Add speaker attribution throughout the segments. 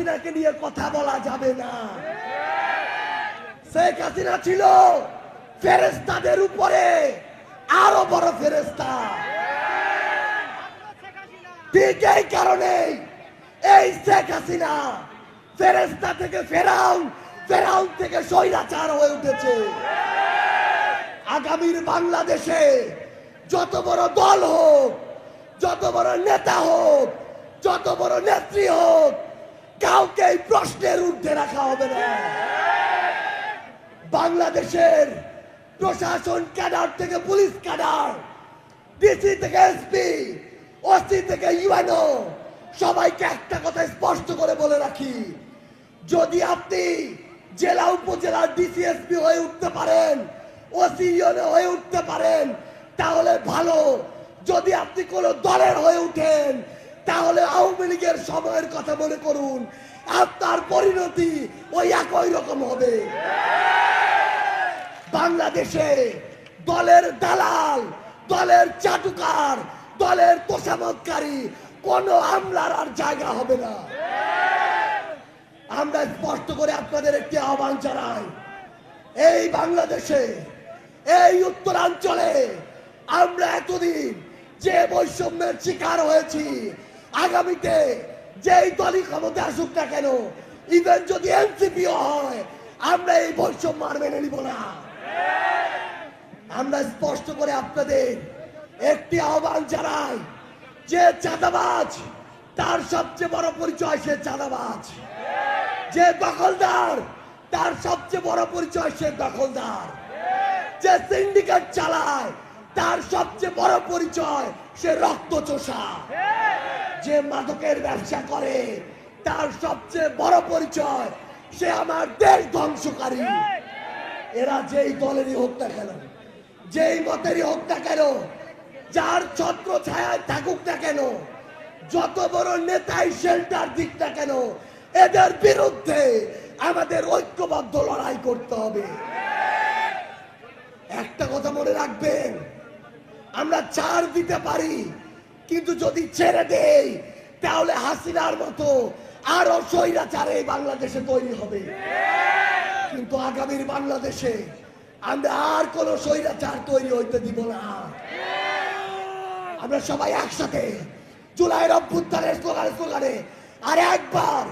Speaker 1: হাসিনাকে নিয়ে কথা বলা যাবে না। শেখ হাসিনা ছিল ফেরেস্তাদের উপরে, আরও বড় ফেরেস্তা ঠিক এই কারণে এই শেখ হাসিনা ফেরেস্তা থেকে ফেরাউন ফেরাউন থেকে স্বৈরাচার হয়ে উঠেছে। আগামীর বাংলাদেশে যত বড় দল হোক, যত বড় নেতা হোক, যত বড় নেত্রী হোক কাউকে এই প্রশ্নের ঊর্ধ্বে রাখা হবে না। বাংলাদেশের প্রশাসন ক্যাডার থেকে পুলিশ ক্যাডার, ডিসি থেকে এসপি, ওসি থেকে ইউএনও, সবাইকে একটা কথা স্পষ্ট করে বলে রাখি। যদি আপনি জেলা, উপজেলার ডিসিএসপি হয়ে উঠতে পারেন, ওসি, ইউএনও হয়ে উঠতে পারেন, তাহলে ভালো। যদি আপনি কোন দলের হয়ে উঠেন তাহলে আওয়ামী লীগের সময়ের কথা মনে করুন। আপনার পরিণতি ওই একই রকম হবে। বাংলাদেশে দলের দালাল, দলের চাটুকার, দলের তোষামতকারী কোন আমলার আর জায়গা হবে না। আমরা স্পষ্ট করে আপনাদের একটি আহ্বান জানাই, এই বাংলাদেশে, এই উত্তরাঞ্চলে আমরা এতদিন যে বৈষম্যের শিকার হয়েছি আগামীতে যেই দলই ক্ষমতা আসুক না কেন ইভেন যদি এনসিপিও হয়, আমরা এই বৈষম্য আর মেনে নিব না। আমরা স্পষ্ট করে আপনাদের একটি আহ্বান জানাই যে চাঁদাবাজ, তার সবচেয়ে বড় পরিচয় সে চাঁদাবাজ। যে দখলদার, তার সবচেয়ে বড় পরিচয় সে দখলদার। যে সিন্ডিকেট চালায়, তার সবচেয়ে বড় পরিচয় সে রক্ত চোষা যে মাদকের ব্যবসা করে, তার সবচেয়ে বড় পরিচয়, সে আমার দেশ ধ্বংসকারী। এরা যেই দলেরই হোক না কেন, যেই মতেরই হোক না কেন, যার ছত্র ছায়ায় থাকুক না কেন, যত বড় নেতাই শেল্টার দিক না কেন, এদের বিরুদ্ধে আমাদের ঐক্যবদ্ধ লড়াই করতে হবে। একটা কথা মনে রাখবেন, আমরা ছাড় দিতে পারি কিন্তু যদি ছেড়ে দেই, তাহলে হাসিনার মতো আরও স্বৈরাচার বাংলাদেশে তৈরি হবে। কিন্তু আগামীর বাংলাদেশে আমরা আর কোন স্বৈরাচার তৈরি হইতে দিব না। আমরা সবাই একসাথে জুলাইয়ের অভ্যুত্থানের স্লোগানে স্লোগানে আর একবার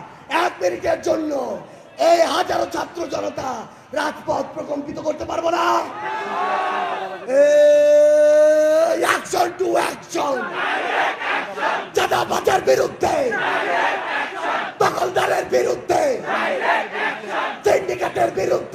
Speaker 1: এক মিনিটের জন্য এই হাজারো ছাত্র জনতা রাজপথ প্রকম্পিত করতে পারব না। চাঁদাবাজার বিরুদ্ধে। দখলদারের বিরুদ্ধে। সিন্ডিকেটের বিরুদ্ধে।